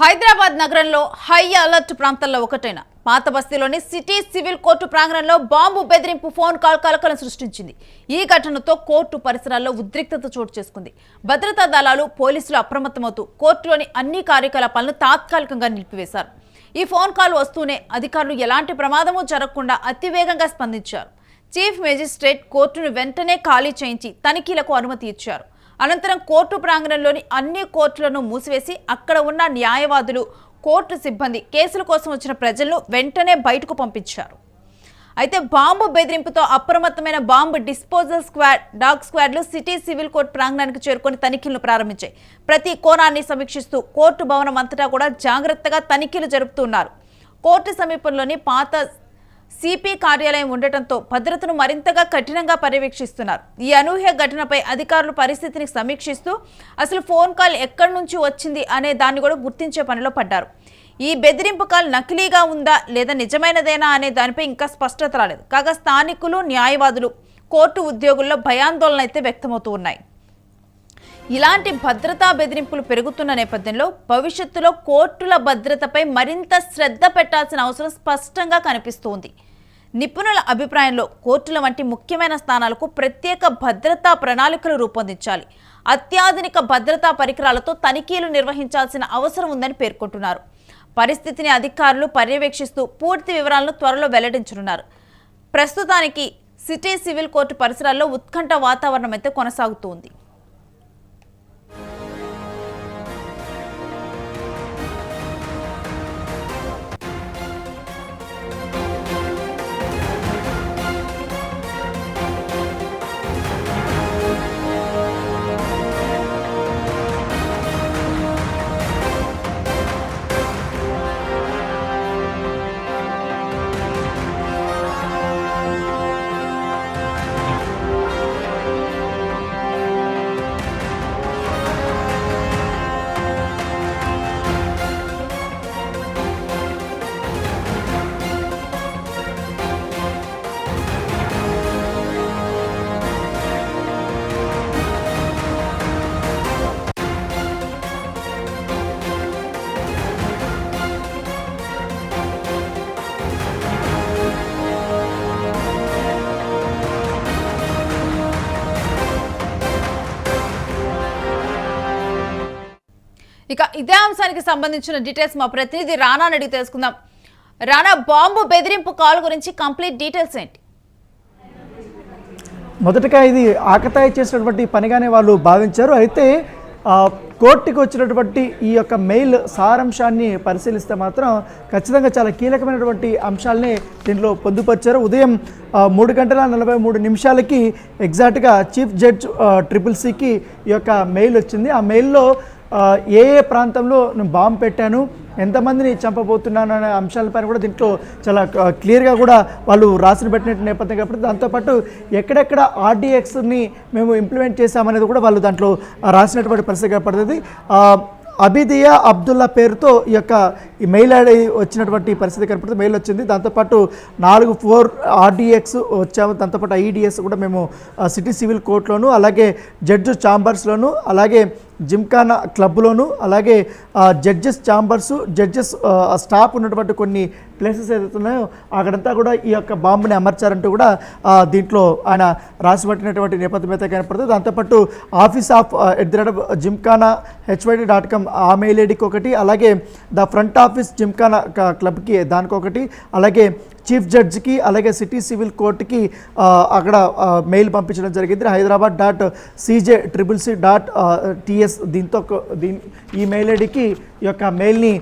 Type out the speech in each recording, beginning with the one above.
హైదరాబాద్ నగరంలో high alert ప్రాంతాల్లో ఒకటైన పాత బస్తీలోని సిటీ సివిల్ కోర్టు ప్రాంగణంలో బాంబు బెదిరింపు ఫోన్ కాల్ కలకలం సృష్టించింది. ఈ ఘటనతో కోర్టు పరిసరాల్లో ఉద్రిక్తత చోటు చేసుకుంది. భద్రతా దళాలు పోలీసులు అప్రమత్తమవుతూ కోర్టులోని అన్ని కార్యకలాపాలను తాత్కాలికంగా నిలిపివేశారు. ఈ ఫోన్ కాల్ వస్తూనే అధికారులు ఎలాంటి ప్రమాదమూ జరగకుండా అతివేగంగా స్పందించారు. చీఫ్ మేజిస్ట్రేట్ కోర్టును వెంటనే ఖాళీ చేయించి తనిఖీలకు అనుమతి ఇచ్చారు. అనంతరం కోర్టు ప్రాంగణంలోని అన్ని కోర్టులను మూసివేసి అక్కడ ఉన్న న్యాయవాదులు కోర్టు సిబ్బంది కేసుల కోసం వచ్చిన ప్రజలను వెంటనే బయటకు పంపించారు. అయితే బాంబు బెదిరింపుతో అప్రమత్తమైన బాంబు డిస్పోజల్ స్క్వాడ్ డాగ్ స్క్వాడ్లు సిటీ సివిల్ కోర్టు ప్రాంగణానికి చేరుకొని తనిఖీలను ప్రారంభించాయి. ప్రతి కోణాన్ని సమీక్షిస్తూ కోర్టు భవనం అంతటా కూడా జాగ్రత్తగా తనిఖీలు జరుపుతున్నారు కోర్టు సమీపంలోని పాత సిపి కార్యాలయం ఉండటంతో భద్రతను మరింతగా కఠినంగా పర్యవేక్షిస్తున్నారు. ఈ అనూహ్య ఘటనపై అధికారులు పరిస్థితిని సమీక్షిస్తూ అసలు ఫోన్ కాల్ ఎక్కడి నుంచి వచ్చింది అనే దాన్ని కూడా గుర్తించే పనిలో పడ్డారు. ఈ బెదిరింపు కాల్ నకిలీగా ఉందా లేదా నిజమైనదేనా అనే దానిపై ఇంకా స్పష్టత రాలేదు. కాగా స్థానికులు న్యాయవాదులు కోర్టు ఉద్యోగుల్లో భయాందోళన అయితే వ్యక్తమవుతూ ఉన్నాయి. ఇలాంటి భద్రతా బెదిరింపులు పెరుగుతున్న నేపథ్యంలో భవిష్యత్తులో కోర్టుల భద్రతపై మరింత శ్రద్ధ పెట్టాల్సిన అవసరం స్పష్టంగా కనిపిస్తోంది నిపుణుల అభిప్రాయంలో కోర్టుల వంటి ముఖ్యమైన స్థానాలకు ప్రత్యేక భద్రతా ప్రణాళికలు రూపొందించాలి. అత్యాధునిక భద్రతా పరికరాలతో తనిఖీలు నిర్వహించాల్సిన అవసరం ఉందని పేర్కొంటున్నారు. పరిస్థితిని అధికారులు పర్యవేక్షిస్తూ పూర్తి వివరాలను త్వరలో వెల్లడించనున్నారు. ప్రస్తుతానికి సిటీ సివిల్ కోర్టు పరిసరాల్లో ఉత్కంఠ వాతావరణం అయితే కొనసాగుతోంది. ఇక ఇదే అంశానికి సంబంధించిన డీటెయిల్స్ మా ప్రతినిధి రానా అడిగి తెలుసుకుందాం. రానా బాంబు బెదిరింపు కాల్ గురించి కంప్లీట్ డీటెయిల్స్ ఏంటి? మొదటగా ఇది ఆకతాయి చేసినటువంటి పనిగానే వాళ్ళు భావించారు. అయితే కోర్టుకు కోర్టుకి వచ్చినటువంటి ఈ యొక్క మెయిల్ సారాంశాన్ని పరిశీలిస్తే మాత్రం ఖచ్చితంగా చాలా కీలకమైనటువంటి అంశాలని దీనిలో పొందుపరిచారు. ఉదయం మూడు గంటల నలభై మూడు నిమిషాలకి ఎగ్జాక్ట్గా చీఫ్ జడ్జ్ ట్రిపుల్ సికి ఈ యొక్క మెయిల్ వచ్చింది. ఆ మెయిల్లో ఏ ఏ ప్రాంతంలో నేను బాంబు పెట్టాను ఎంతమందిని చంపబోతున్నాను అనే అంశాలపైన కూడా దీంట్లో చాలా క్లియర్గా కూడా వాళ్ళు రాసిన పెట్టినట్టు నేపథ్యం కాబట్టి దాంతోపాటు ఎక్కడెక్కడ ఆర్డీఎక్స్ని మేము ఇంప్లిమెంట్ చేశామనేది కూడా వాళ్ళు దాంట్లో రాసినటువంటి పరిస్థితి కనపడుతుంది అబిదియా అబ్దుల్లా పేరుతో ఈ యొక్క ఈ మెయిల్ ఐడి వచ్చినటువంటి పరిస్థితి కనపడుతుంది మెయిల్ వచ్చింది. దాంతోపాటు నాలుగు ఫోర్ ఆర్డీఎక్స్ వచ్చాము. దాంతోపాటు ఐఈడిఎస్ కూడా మేము సిటీ సివిల్ కోర్టులోను అలాగే జడ్జి ఛాంబర్స్లోను అలాగే జిమ్ఖానా క్లబ్లోను అలాగే జడ్జెస్ ఛాంబర్స్ జడ్జెస్ స్టాఫ్ ఉన్నటువంటి కొన్ని ప్లేసెస్ ఏదైతే ఉన్నాయో అక్కడంతా కూడా ఈ యొక్క బాంబుని అమర్చారంటూ కూడా దీంట్లో ఆయన రాసిపెట్టినటువంటి నేపథ్యం అయితే కనపడుతుంది. దాంతోపాటు office of at the rate of gymkhana HYD dot com ఆ మెయిల్ ఐడికి ఒకటి అలాగే ద ఫ్రంట్ ఆఫీస్ జిమ్ఖానా క్లబ్కి దానికొకటి అలాగే చీఫ్ జడ్జికి అలాగే సిటీ సివిల్ కోర్టుకి అక్కడ మెయిల్ పంపించడం జరిగింది. Hyderabad dot CJ triple C dot TS దీంతో దీని ఈ మెయిల్ ఐడికి ఈ యొక్క మెయిల్ని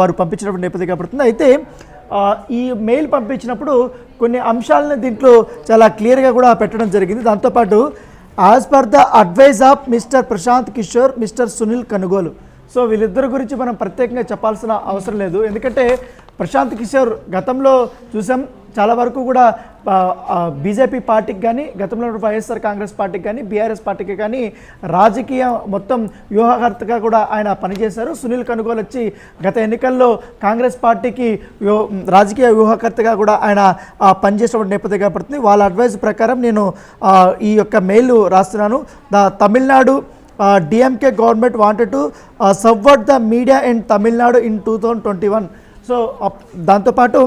వారు పంపించినప్పుడు నేపథ్యం కనపడుతుంది అయితే ఈ మెయిల్ పంపించినప్పుడు కొన్ని అంశాలను దీంట్లో చాలా క్లియర్గా కూడా పెట్టడం జరిగింది. దాంతోపాటు as per the advice of mister Prashant Kishor mister Sunil Kanugolu. So వీళ్ళిద్దరి గురించి మనం ప్రత్యేకంగా చెప్పాల్సిన అవసరం లేదు. ఎందుకంటే ప్రశాంత్ కిషోర్ గతంలో చూసాం చాలా వరకు కూడా బీజేపీ పార్టీకి కానీ గతంలో వైఎస్ఆర్ కాంగ్రెస్ పార్టీకి కానీ బీఆర్ఎస్ పార్టీకి కానీ రాజకీయ మొత్తం వ్యూహకర్తగా కూడా ఆయన పనిచేశారు. సునీల్ కనుగోలు వచ్చి గత ఎన్నికల్లో కాంగ్రెస్ పార్టీకి వ్యూ- రాజకీయ వ్యూహకర్తగా కూడా ఆయన ఆ, పనిచేసినటువంటి నేపథ్యంగా పడుతుంది వాళ్ళ అడ్వైజ్ ప్రకారం నేను ఈ యొక్క మెయిల్ రాస్తున్నాను. The Tamil Nadu DMK government wanted to subvert the media in Tamil Nadu in two thousand twenty one. So దాంతోపాటు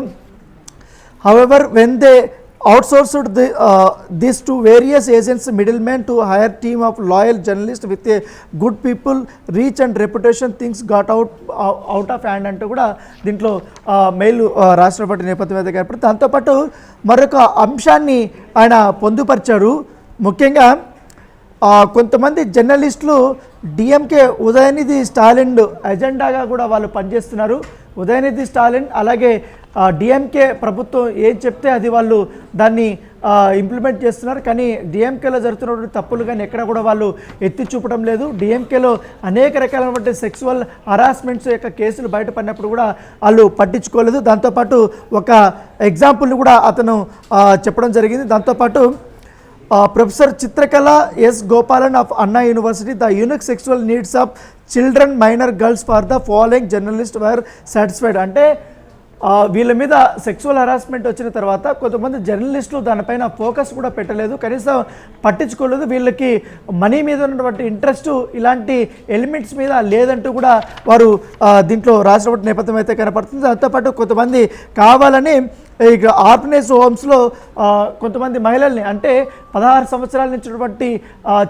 however when they out outsourced the this to various agents middle man to hire team of loyal journalist with a good people reach and reputation things got out out of hand అంటూ కూడా దీంట్లో mail రాష్ట్రపతి నేపథ్యం కనపడి దాంతోపాటు మరొక అంశాన్ని ఆయన పొందుపరిచారు. ముఖ్యంగా కొంతమంది జర్నలిస్టులు డిఎంకే ఉదయనిధి స్టాలిన్ ఎజెండాగా కూడా వాళ్ళు పనిచేస్తున్నారు. ఉదయనిధి స్టాలిన్ అలాగే డిఎంకే ప్రభుత్వం ఏం చెప్తే అది వాళ్ళు దాన్ని ఇంప్లిమెంట్ చేస్తున్నారు. కానీ డిఎంకేలో జరుగుతున్నటువంటి తప్పులు కానీ ఎక్కడ కూడా వాళ్ళు ఎత్తి చూపడం లేదు. డిఎంకేలో అనేక రకాలైనటువంటి సెక్సువల్ హరాస్మెంట్స్ యొక్క కేసులు బయటపడినప్పుడు కూడా వాళ్ళు పట్టించుకోలేదు. దాంతోపాటు ఒక ఎగ్జాంపుల్ కూడా అతను చెప్పడం జరిగింది. దాంతోపాటు professor Chitrakala S. Gopalan of Anna university the unique sexual needs of children minor girls for the following journalist were satisfied అంటే వీళ్ళ మీద సెక్సువల్ హరాస్మెంట్ వచ్చిన తర్వాత కొంతమంది జర్నలిస్టులు దానిపైన ఫోకస్ కూడా పెట్టలేదు. కనీసం పట్టించుకోలేదు. వీళ్ళకి మనీ మీద ఉన్నటువంటి ఇంట్రెస్ట్ ఇలాంటి ఎలిమెంట్స్ మీద లేదంటూ కూడా వారు దీంట్లో రాసినటువంటి నేపథ్యం అయితే కనపడుతుంది. దాంతోపాటు కొంతమంది కావాలని ఇక ఆర్ఫనేజ్ హోమ్స్లో కొంతమంది మహిళల్ని అంటే పదహారు సంవత్సరాల నుంచి ఉన్నటువంటి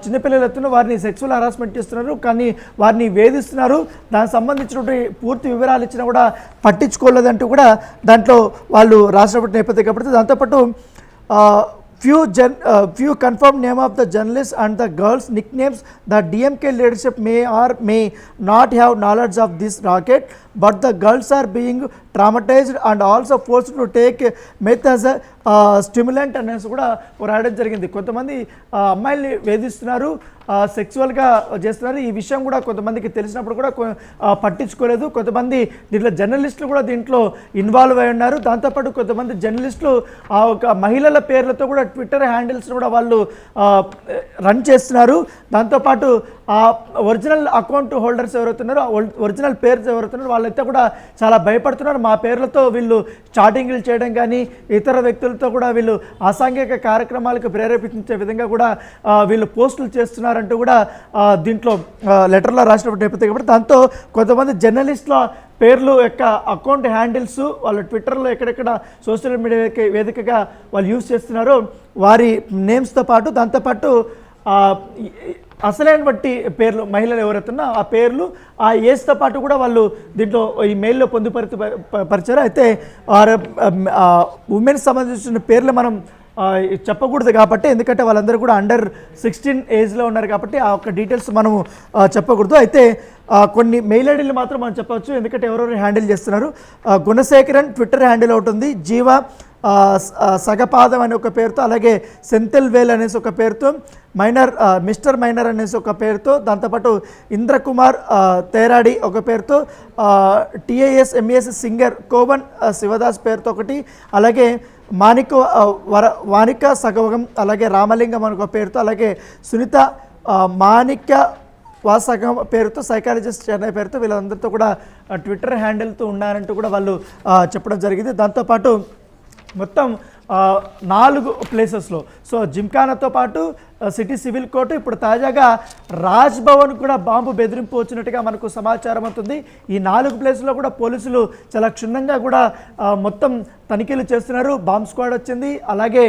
చిన్నపిల్లలు చిన్నపిల్లలతో వారిని సెక్సువల్ హరాస్మెంట్ చేస్తున్నారు కానీ వారిని వేధిస్తున్నారు. దానికి సంబంధించినటువంటి పూర్తి వివరాలు ఇచ్చినా కూడా పట్టించుకోలేదంటూ కూడా దాంట్లో వాళ్ళు రాసినటువంటి నేపథ్యం. కాబట్టి దాంతోపాటు few Jan few confirm name of the journalist and the girls nick names the DMK leadership may or may not have knowledge of this racket but the girls are being traumatised and also force to take meth as stimulant అనేసి కూడా రాయడం జరిగింది. కొంతమంది ఆ, అమ్మాయిల్ని వేధిస్తున్నారు. సెక్సువల్గా చేస్తున్నారు. ఈ విషయం కూడా కొంతమందికి తెలిసినప్పుడు కూడా పట్టించుకోలేదు. కొంతమంది దీంట్లో జర్నలిస్టులు కూడా దీంట్లో ఇన్వాల్వ్ అయి ఉన్నారు. దాంతోపాటు కొంతమంది జర్నలిస్టులు ఆ ఒక మహిళల పేర్లతో కూడా ట్విట్టర్ హ్యాండిల్స్ కూడా వాళ్ళు రన్ చేస్తున్నారు. దాంతోపాటు ఆ ఒరిజినల్ అకౌంట్ హోల్డర్స్ ఎవరైతున్నారో ఒరిజినల్ పేర్స్ ఎవరైతున్నారో వాళ్ళైతే కూడా చాలా భయపడుతున్నారు. మా పేర్లతో వీళ్ళు చాటింగ్లు చేయడం కానీ ఇతర వ్యక్తులతో కూడా వీళ్ళు అసాంఘిక కార్యక్రమాలకు ప్రేరేపించే విధంగా కూడా వీళ్ళు పోస్టులు చేస్తున్నారంటూ కూడా దీంట్లో లెటర్లో రాసినప్పుడు నేపథ్యం. కాబట్టి దాంతో కొంతమంది జర్నలిస్టుల పేర్లు యొక్క అకౌంట్ హ్యాండిల్స్ వాళ్ళ ట్విట్టర్లో ఎక్కడెక్కడ సోషల్ మీడియా వేదికగా వాళ్ళు యూజ్ చేస్తున్నారో. వారి నేమ్స్తో పాటు దాంతోపాటు అసలైన బట్టి పేర్లు మహిళలు ఎవరైతున్నా ఆ పేర్లు ఆ ఏజ్తో పాటు కూడా వాళ్ళు దీంట్లో ఈ మెయిల్లో పొందుపరి పరిచారు. అయితే ఉమెన్స్ సంబంధించిన పేర్లు మనం చెప్పకూడదు కాబట్టి ఎందుకంటే వాళ్ళందరూ కూడా అండర్ సిక్స్టీన్ ఏజ్లో ఉన్నారు కాబట్టి ఆ యొక్క డీటెయిల్స్ మనము చెప్పకూడదు. అయితే కొన్ని మెయిల్ ఐడీలు మాత్రం మనం చెప్పవచ్చు ఎందుకంటే ఎవరెవరు హ్యాండిల్ చేస్తున్నారు. గుణశేఖరన్ ట్విట్టర్ హ్యాండిల్ అవుతుంది. జీవ సగపాదం అనే ఒక పేరుతో అలాగే సెంతిల్ వేల్ అనేసి ఒక పేరుతో మైనర్ మిస్టర్ మైనర్ అనేసి ఒక పేరుతో దాంతోపాటు ఇంద్రకుమార్ తేరాడి ఒక పేరుతో TAS MAS singer Kovan Sivadas పేరుతో ఒకటి అలాగే మాణిక వర వాణిక సగవగం అలాగే రామలింగం అని ఒక పేరుతో అలాగే సునీత మాణిక్య వాసగం పేరుతో సైకాలజిస్ట్ చెన్నై పేరుతో వీళ్ళందరితో కూడా ట్విట్టర్ హ్యాండిల్తో ఉన్నారంటూ కూడా వాళ్ళు చెప్పడం జరిగింది. దాంతోపాటు మొత్తం నాలుగు ప్లేసెస్లో. సో జిమ్ఖానాతో పాటు సిటీ సివిల్ కోర్టు ఇప్పుడు తాజాగా రాజ్ భవన్ కూడా బాంబు బెదిరింపు వచ్చినట్టుగా మనకు సమాచారం అవుతుంది ఈ నాలుగు ప్లేసుల్లో కూడా పోలీసులు చాలా క్షుణ్ణంగా కూడా మొత్తం తనిఖీలు చేస్తున్నారు. బాంబ్ స్క్వాడ్ వచ్చింది. అలాగే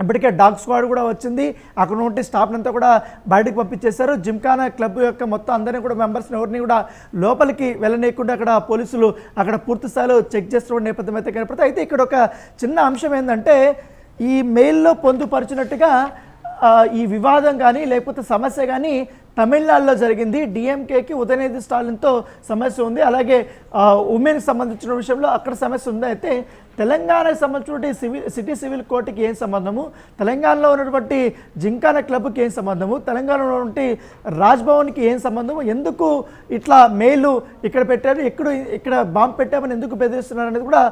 ఇప్పటికే డాగ్ స్క్వాడ్ కూడా వచ్చింది. అక్కడ ఉంటే స్టాఫ్ని అంతా కూడా బయటకు పంపించేశారు. జిమ్ఖానా క్లబ్ యొక్క మొత్తం అందరినీ కూడా మెంబర్స్ని ఎవరిని కూడా లోపలికి వెళ్ళనీయకుండా అక్కడ పోలీసులు అక్కడ పూర్తి స్థాయిలో చెక్ చేస్తున్న నేపథ్యం అయితే కనపడితే అయితే ఇక్కడ ఒక చిన్న అంశం ఏంటంటే ఈ మెయిల్లో పొందుపరిచినట్టుగా ఈ వివాదం కానీ లేకపోతే సమస్య కానీ తమిళనాడులో జరిగింది. డిఎంకేకి ఉదయనిధి స్టాలిన్తో సమస్య ఉంది. అలాగే ఉమెన్కి సంబంధించిన విషయంలో అక్కడ సమస్య ఉందైతే తెలంగాణకు సంబంధించినటువంటి సివిల్ సిటీ సివిల్ కోర్టుకి ఏం సంబంధము? తెలంగాణలో ఉన్నటువంటి జింకానా క్లబ్కి ఏం సంబంధము? తెలంగాణలో ఉన్నటువంటి రాజ్భవన్కి ఏం సంబంధము? ఎందుకు ఇట్లా మెయిల్ ఇక్కడ పెట్టారు? ఎక్కడ ఇక్కడ బాంబు పెట్టామని ఎందుకు బెదిరిస్తున్నారు అనేది కూడా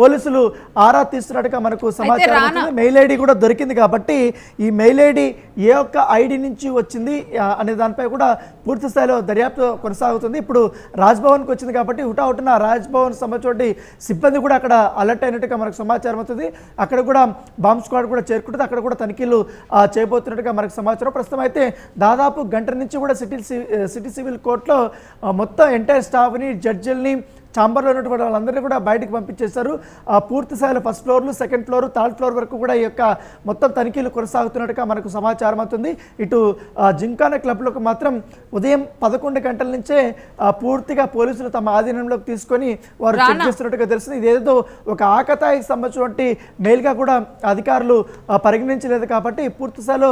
పోలీసులు ఆరా తీస్తున్నట్టుగా మనకు సమాచారం. మెయిల్ ఐడి కూడా దొరికింది కాబట్టి ఈ మెయిల్ ఐడి ఏ ఒక్క ఐడి నుంచి వచ్చింది అనే దానిపై కూడా పూర్తి స్థాయిలో దర్యాప్తు కొనసాగుతుంది. ఇప్పుడు రాజ్భవన్కి వచ్చింది కాబట్టి హుటాహుటిన రాజ్భవన్ సంబంధించిన సిబ్బంది కూడా అక్కడ అలర్ట్ అయినట్టుగా మనకు సమాచారం అవుతుంది అక్కడ కూడా బాంబ్ స్క్వాడ్ కూడా చేరుకుంటుంది. అక్కడ కూడా తనిఖీలు చేయబోతున్నట్టుగా మనకు సమాచారం. ప్రస్తుతం అయితే దాదాపు గంట నుంచి కూడా సిటీ సిటీ సివిల్ కోర్టులో మొత్తం ఎంటైర్ స్టాఫ్ని జడ్జిల్ని ఛాంబర్లో ఉన్నటువంటి వాళ్ళందరినీ కూడా బయటకు పంపించేశారు. ఆ పూర్తి స్థాయిలో ఫస్ట్ ఫ్లోర్లు సెకండ్ ఫ్లోర్ థర్డ్ ఫ్లోర్ వరకు కూడా ఈ యొక్క మొత్తం తనిఖీలు కొనసాగుతున్నట్టుగా మనకు సమాచారం అవుతుంది. ఇటు జింకానా క్లబ్లకు మాత్రం ఉదయం పదకొండు గంటల నుంచే పూర్తిగా పోలీసులు తమ ఆధీనంలోకి తీసుకొని వారు చెక్ చేస్తున్నట్టుగా తెలుస్తుంది. ఇదేదో ఒక ఆకతాయికి సంబంధించినటువంటి మెయిల్గా కూడా అధికారులు పరిగణించలేదు కాబట్టి పూర్తి స్థాయిలో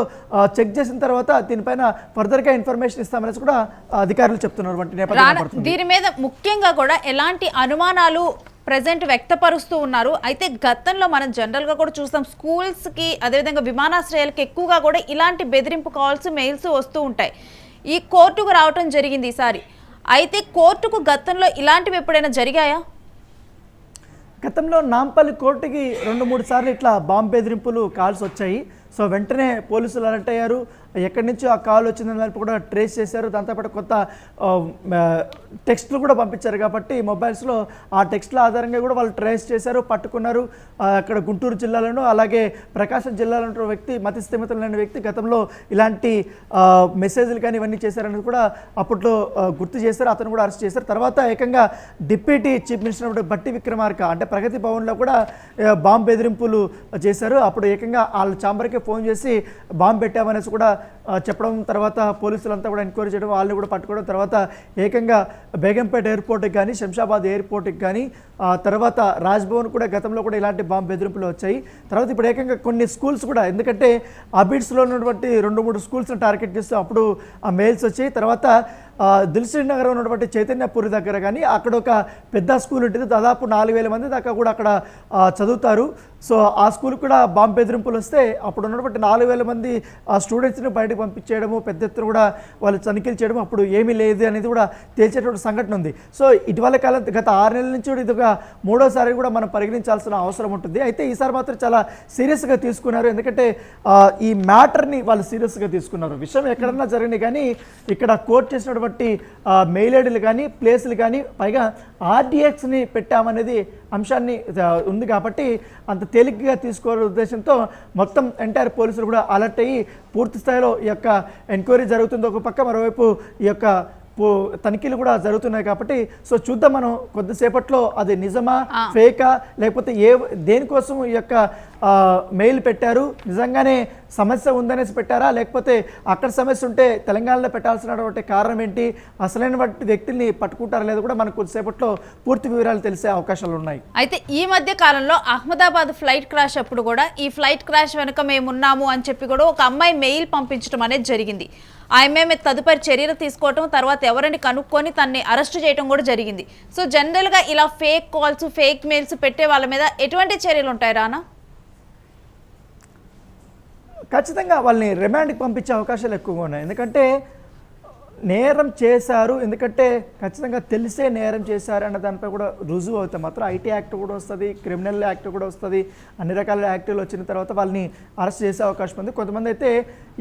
చెక్ చేసిన తర్వాత దీనిపైన ఫర్దర్గా ఇన్ఫర్మేషన్ ఇస్తామనేసి కూడా అధికారులు చెప్తున్నారు. దీని మీద ముఖ్యంగా కూడా ఇలాంటి అనుమానాలు ప్రజెంట్ వ్యక్తపరుస్తూ ఉన్నారు? అయితే గతంలో మనం జనరల్గా కూడా చూస్తాం స్కూల్స్కి అదేవిధంగా విమానాశ్రయాలకి ఎక్కువగా కూడా ఇలాంటి బెదిరింపు కాల్స్ మెయిల్స్ వస్తూ ఉంటాయి. ఈ కోర్టుకు రావటం జరిగింది ఈసారి. అయితే కోర్టుకు గతంలో ఇలాంటివి ఎప్పుడైనా జరిగాయా? గతంలో నాంపల్లి కోర్టుకి రెండు మూడు సార్లు ఇట్లా బాంబు బెదిరింపులు కాల్స్ వచ్చాయి. సో వెంటనే పోలీసులు అలర్ట్ అయ్యారు. ఎక్కడి నుంచి ఆ కాల్ వచ్చిందని కూడా ట్రేస్ చేశారు. దాంతోపాటు కొత్త టెక్స్ట్లు కూడా పంపించారు కాబట్టి మొబైల్స్లో ఆ టెక్స్ట్ల ఆధారంగా కూడా వాళ్ళు ట్రేస్ చేశారు పట్టుకున్నారు. అక్కడ గుంటూరు జిల్లాలోనూ అలాగే ప్రకాశం జిల్లాలో వ్యక్తి మతి స్థిమితం లేని వ్యక్తి గతంలో ఇలాంటి మెసేజ్లు కానీ ఇవన్నీ చేశారని కూడా అప్పట్లో గుర్తు చేశారు. అతను కూడా అరెస్ట్ చేశారు. తర్వాత ఏకంగా డిప్యూటీ చీఫ్ మినిస్టర్ బట్టి విక్రమార్క అంటే ప్రగతి భవన్లో కూడా బాంబు బెదిరింపులు చేశారు. అప్పుడు ఏకంగా వాళ్ళ ఛాంబర్కి ఫోన్ చేసి బాంబు పెట్టామనేసి కూడా చెప్పడం తర్వాత పోలీసులంతా కూడా ఎంక్వైరీ చేయడం వాళ్ళని కూడా పట్టుకోవడం తర్వాత ఏకంగా బేగంపేట ఎయిర్పోర్ట్కి కానీ శంషాబాద్ ఎయిర్పోర్ట్కి కానీ తర్వాత రాజ్భవన్ కూడా గతంలో కూడా ఇలాంటి బాంబు బెదిరింపులు వచ్చాయి. తర్వాత ఇప్పుడు ఏకంగా కొన్ని స్కూల్స్ కూడా ఎందుకంటే అబిడ్స్లో ఉన్నటువంటి రెండు మూడు స్కూల్స్ని టార్గెట్ చేస్తూ అప్పుడు ఆ మెయిల్స్ వచ్చాయి. తర్వాత దిల్సీ నగరం నగర్ ఉన్నటువంటి చైతన్యపూరి దగ్గర కానీ అక్కడ ఒక పెద్ద స్కూల్ ఉంటుంది. దాదాపు నాలుగు వేల మంది దాకా కూడా అక్కడ చదువుతారు. సో ఆ స్కూల్ కూడా బాంబు బెదిరింపులు వస్తే అప్పుడు ఉన్నటువంటి నాలుగు వేల మంది ఆ స్టూడెంట్స్ని బయటకు పంపించేయడము పెద్ద ఎత్తున కూడా వాళ్ళు తనిఖీలు చేయడం అప్పుడు ఏమీ లేదు అనేది కూడా తేల్చేటువంటి సంఘటన ఉంది. సో ఇటీవల కాలం గత ఆరు నెలల నుంచి కూడా ఇది ఒక మూడోసారి కూడా మనం పరిగణించాల్సిన అవసరం ఉంటుంది. అయితే ఈసారి మాత్రం చాలా సీరియస్గా తీసుకున్నారు. ఎందుకంటే ఈ మ్యాటర్ని వాళ్ళు సీరియస్గా తీసుకున్నారు. విషయం ఎక్కడన్నా జరిగింది కానీ ఇక్కడ కోర్టు చేసినటువంటి ఆ, మెయిల్ ఐడీలు కానీ ప్లేసులు కానీ పైగా ఆర్డిఎక్స్ని పెట్టామనేది అంశాన్ని ఉంది కాబట్టి అంత తేలికగా తీసుకోవాలనే ఉద్దేశంతో మొత్తం ఎంటైర్ పోలీసులు కూడా అలర్ట్ అయ్యి పూర్తి స్థాయిలో ఈ యొక్క ఎంక్వైరీ జరుగుతుంది. ఒక పక్క మరోవైపు ఈ యొక్క పో- తనిఖీలు కూడా జరుగుతున్నాయి కాబట్టి సో చూద్దాం మనం కొద్దిసేపట్లో అది నిజమా ఫేకా లేకపోతే ఏ దేనికోసం ఈ యొక్క మెయిల్ పెట్టారు. నిజంగానే సమస్య ఉందనేసి పెట్టారా? లేకపోతే అక్కడ సమస్య ఉంటే తెలంగాణలో పెట్టాల్సినటువంటి కారణం ఏంటి? అసలైన వ్యక్తుల్ని పట్టుకుంటారా లేదు కూడా మనకు కొద్దిసేపట్లో పూర్తి వివరాలు తెలిసే అవకాశాలు ఉన్నాయి. అయితే ఈ మధ్య కాలంలో అహ్మదాబాద్ ఫ్లైట్ క్రాష్ అప్పుడు కూడా ఈ ఫ్లైట్ క్రాష్ వెనుక మేము ఉన్నాము అని చెప్పి కూడా ఒక అమ్మాయి మెయిల్ పంపించడం అనేది జరిగింది. ఆమె తదుపరి చర్యలు తీసుకోవటం తర్వాత ఎవరిని కనుక్కొని తన్ని అరెస్ట్ చేయడం కూడా జరిగింది. సో జనరల్గా ఇలా ఫేక్ కాల్స్ ఫేక్ మెయిల్స్ పెట్టే వాళ్ళ మీద ఎటువంటి చర్యలు ఉంటాయి రానా? ఖచ్చితంగా వాళ్ళని రిమాండ్కి పంపించే అవకాశాలు ఎక్కువగా ఉన్నాయి. ఎందుకంటే నేరం చేశారు ఎందుకంటే ఖచ్చితంగా తెలిసే నేరం చేశారు అన్న దానిపై కూడా రుజువు అవుతాయి. మాత్రం ఐటీ యాక్ట్ కూడా వస్తుంది క్రిమినల్ యాక్ట్ కూడా వస్తుంది అన్ని రకాల యాక్టులు వచ్చిన తర్వాత వాళ్ళని అరెస్ట్ చేసే అవకాశం ఉంది. కొంతమంది అయితే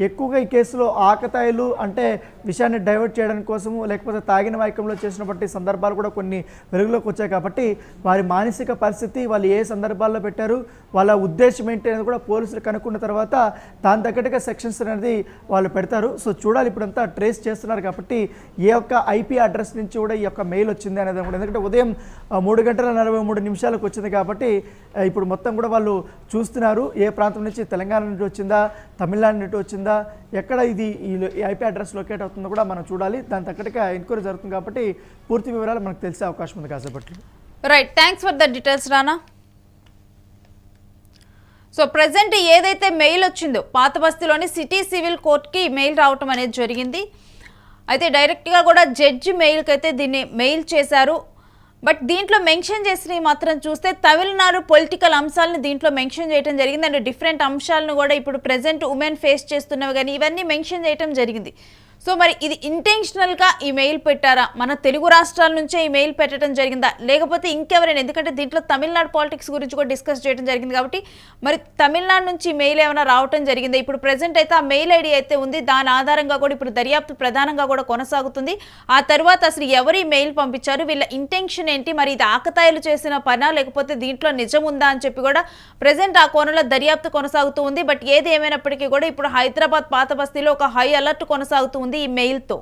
ఎక్కువగా ఈ కేసులో ఆకతాయిలు అంటే విషయాన్ని డైవర్ట్ చేయడం కోసము లేకపోతే తాగిన మైకంలో చేసినటువంటి సందర్భాలు కూడా కొన్ని వెలుగులోకి వచ్చాయి కాబట్టి వారి మానసిక పరిస్థితి వాళ్ళు ఏ సందర్భాల్లో పెట్టారు వాళ్ళ ఉద్దేశం ఏంటి అనేది కూడా పోలీసులు కనుక్కున్న తర్వాత దాని తగ్గట్టుగా సెక్షన్స్ అనేది వాళ్ళు పెడతారు. సో చూడాలి ఇప్పుడంతా ట్రేస్ చేస్తున్నారు కాబట్టి ఏ యొక్క ఐపీ అడ్రస్ నుంచి కూడా ఈ యొక్క మెయిల్ వచ్చింది అనేది కూడా. ఎందుకంటే ఉదయం మూడు గంటల నలభై మూడు నిమిషాలకు వచ్చింది కాబట్టి ఇప్పుడు మొత్తం కూడా వాళ్ళు చూస్తున్నారు. ఏ ప్రాంతం నుంచి? తెలంగాణ నుండి వచ్చిందా? తమిళనాడు నుండి వచ్చిందా? ఎక్కడ ఇది ఈ ఈ ఐపీ అడ్రస్ లొకేట్ అవుతుందో కూడా మనం చూడాలి. దాని తగ్గట్టుగా ఎంక్వైరీ జరుగుతుంది కాబట్టి పూర్తి వివరాలు మనకు తెలిసే అవకాశం ఉంది కాసేపట్లో. Right thanks for the details Rana so present ఏదైతే మెయిల్ వచ్చిందో పాత బస్తీలోని సిటీ సివిల్ కోర్ట్కి మెయిల్ రావటం అనేది జరిగింది. అయితే డైరెక్ట్గా కూడా జడ్జి మెయిల్కి అయితే దీన్ని మెయిల్ చేశారు. బట్ దీంట్లో మెన్షన్ చేసినవి మాత్రం చూస్తే తమిళనాడు పొలిటికల్ అంశాలను దీంట్లో మెన్షన్ చేయడం జరిగింది. అండ్ డిఫరెంట్ అంశాలను కూడా ఇప్పుడు ప్రజెంట్ ఉమెన్ ఫేస్ చేస్తున్నవి కానీ ఇవన్నీ మెన్షన్ చేయడం జరిగింది. సో మరి ఇది ఇంటెన్షనల్గా ఈ మెయిల్ పెట్టారా? మన తెలుగు రాష్ట్రాల నుంచే ఈ మెయిల్ పెట్టడం జరిగిందా? లేకపోతే ఇంకెవరైనా ఎందుకంటే దీంట్లో తమిళనాడు పాలిటిక్స్ గురించి కూడా డిస్కస్ చేయడం జరిగింది కాబట్టి మరి తమిళనాడు నుంచి మెయిల్ ఏమైనా రావటం జరిగిందా? ఇప్పుడు ప్రజెంట్ అయితే ఆ మెయిల్ ఐడి అయితే ఉంది. దాని ఆధారంగా కూడా ఇప్పుడు దర్యాప్తు ప్రధానంగా కూడా కొనసాగుతుంది. ఆ తర్వాత అసలు ఎవరు ఈ మెయిల్ పంపించారు? వీళ్ళ ఇంటెన్షన్ ఏంటి? మరి ఇది ఆకతాయిలు చేసిన పనా? లేకపోతే దీంట్లో నిజం ఉందా అని చెప్పి కూడా ప్రజెంట్ ఆ కోణంలో దర్యాప్తు కొనసాగుతూ ఉంది. బట్ ఏది ఏమైనప్పటికీ కూడా ఇప్పుడు హైదరాబాద్ పాత బస్తీలో ఒక హై అలర్ట్ కొనసాగుతూ ఉంది ఈ మెయిల్తో